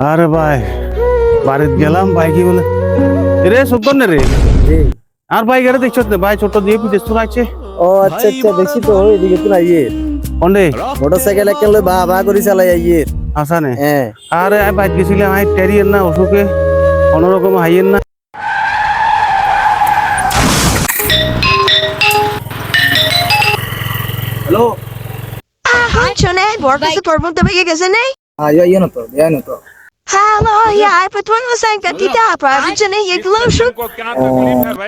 আরে ভাই বাড়িতে গেলাম ভাই কি বলে? রে সুন্দর রে? আর ভাই গেলে দেখছ না? ভাই ছোট দিয়ে তো আছে ও আচ্ছা আচ্ছা দেখছি তো এদিকে তো নাই কন্ডে মোটরসাইকেল একেন লই বা বা করে চালাই আইয়ে। আসানে হ্যাঁ আরে আমি বাইক গেছিলাম আমি টেরিয়েন না অসুখে কোনোরকম হাইয়েন না। হ্যালো? শোনে বর কাছে তোর মধ্যে পেয়ে গেছে নেই আইয়া আইয়া না তো দেয়া না তো। হ্যালো ইয়া পেট্রোল মাসান কাটিটা প্রাইভেট নে এগুলো শুন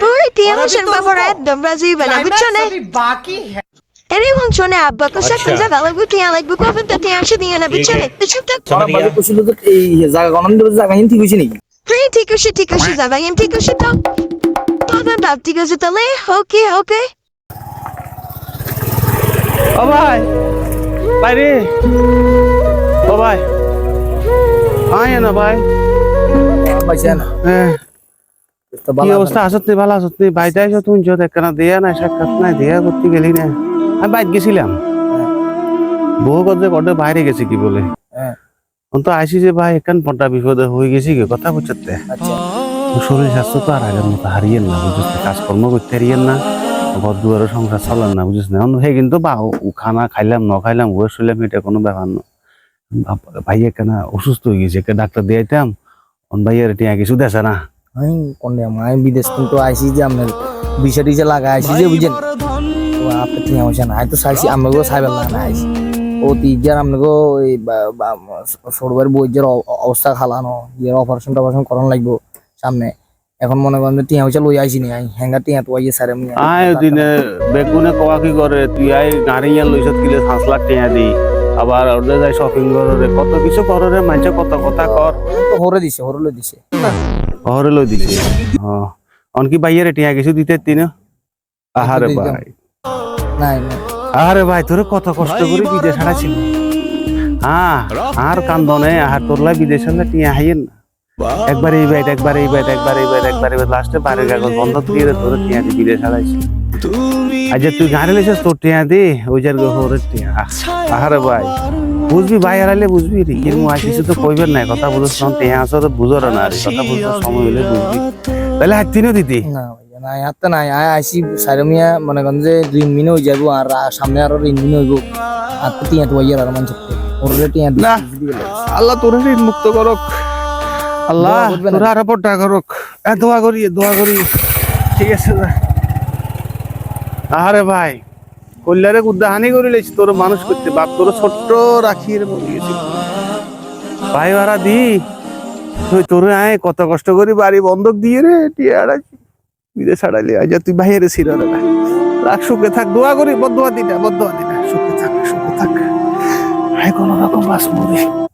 তুই টিয়ানো শুন বাবার একদম রাজি বানা বুঝছ নে এরে মন শোনে আব্বা কো সাথে জায়গা লাগবে টিয়া লাগবে কবে তো টিয়া আসে দিয়ে না বুঝছ নে বুঝছ তো আমার বাড়ি কইছিল তো এই জায়গা গণন দেবে জায়গা হিন ঠিক হইছে নাকি তুই ঠিক আয় না? ভাই হ্যাঁ কি অবস্থা আসত নি? ভালো আসত নি ভাই যাইছো তুমি যত একখানা দেয়া নাই সাক্ষাৎ নাই দেয়া করতে গেলি না আমি বাইক গেছিলাম। বহু কথা কটে বাইরে গেছি কি বলে। হ্যাঁ। অন্ত আইসি যে ভাই এখান বিপদে হয়ে গেছি গে কথা বুঝতে শরীর স্বাস্থ্য তো আর আগের মতো হারিয়েন না কাজকর্ম করতে হারিয়েন না। ঘর দুয়ারে সংসার চালান না বুঝিস না কিন্তু বা খানা খাইলাম ন খাইলাম বয়স হইলাম এটা কোনো ব্যাপার না বাপ- ভাই এখানে অসুস্থ হয়ে গেছে? ডাক্তার দিয়াইতাম অন ভাইয়ের টিয়া কিছু দেছে না। আমি কোন আমি বিদেশ কিন্তু আইসি যে আপনার বিশা টিশা লাগা আইসি যে বুঝেন তো আপনি ঠিক না। চাইছি আমাকেও আইসি ও ওই সরবার অবস্থা খালানো অপারেশন টপারেশন করানো লাগবো সামনে। এখন মনে করেন টিয়া লই আইসি নি। আই হ্যাঙ্গার টিয়া তো আইয়ে স্যার আমি আয় দিনে বেগুনে কওয়া কি করে? তুই আই গাড়ি ইয়ান লইছ কিলে পাঁচ লাখ টিয়া দি। আবার ওদের যাই শপিং করে কত কিছু করে রে মানুষ কত কথা কর। হরে দিছে হরে লই দিছে। ঘরে লই দিছে। হ অনকি ভাইয়ের টিয়া কিছু দিতে তিন আহারে ভাই। নাই না আরে ভাই তোরে কত কষ্ট করে বিদেশ হারাইছিল হ্যাঁ আর কান্দনে আর তোর লাই বিদেশ হলে টিয়া হাইয়েন না। একবার এই বাইট একবার এই বাইট একবার এই বাইট একবার এই বাইট লাস্টে বাড়ির কাগজ বন্ধ দিয়ে তোর টিয়া দি বিদেশ হারাইছি আজ তুই গাড়ি লেছিস তোর টিয়া দি ওই যার ঘরের টিয়া আহারে ভাই বুঝবি ভাই হারাইলে বুঝবি রে কিরম আর কিছু তো কইবেন না কথা বুঝছ না টিয়া আসো তো বুঝো না আর কথা বুঝতে সময় হলে বুঝবি তাহলে হাত তিনও দিতি না ভাইয়া, নাই আর তো নাই আই আইসি সাইড মিয়া মনে করেন যে দুই মিনে হয়ে যাব আর সামনে আরও ঋণ মিনে হইব আর তো টিয়া তো আইয়ার আর মানুষ ওরে টিয়া না। আল্লাহ তোর ঋণ মুক্ত করক আল্লাহ তোর আরও পট্টা করক এ দোয়া করি দোয়া করি ঠিক আছে আরে ভাই কল্যাণে উদ্দাহানি করে লেছি তোর মানুষ করতে, বাপ তোর ছোট্ট রাখি রে মরে গেছি ভাই ভাড়া দি, তুই তোর আয়, কত কষ্ট করি বাড়ি বন্ধক দিয়ে রে, টিয়ে আড়াইছি। বিদেশ আড়াইলি আজ তুই বাইরে ছিল রে না রাখ, সুখে থাক, দোয়া করি বদোয়া দিটা বদোয়া দিটা সুখে থাক সুখে থাক। আয় কোনো রকম বাস মরি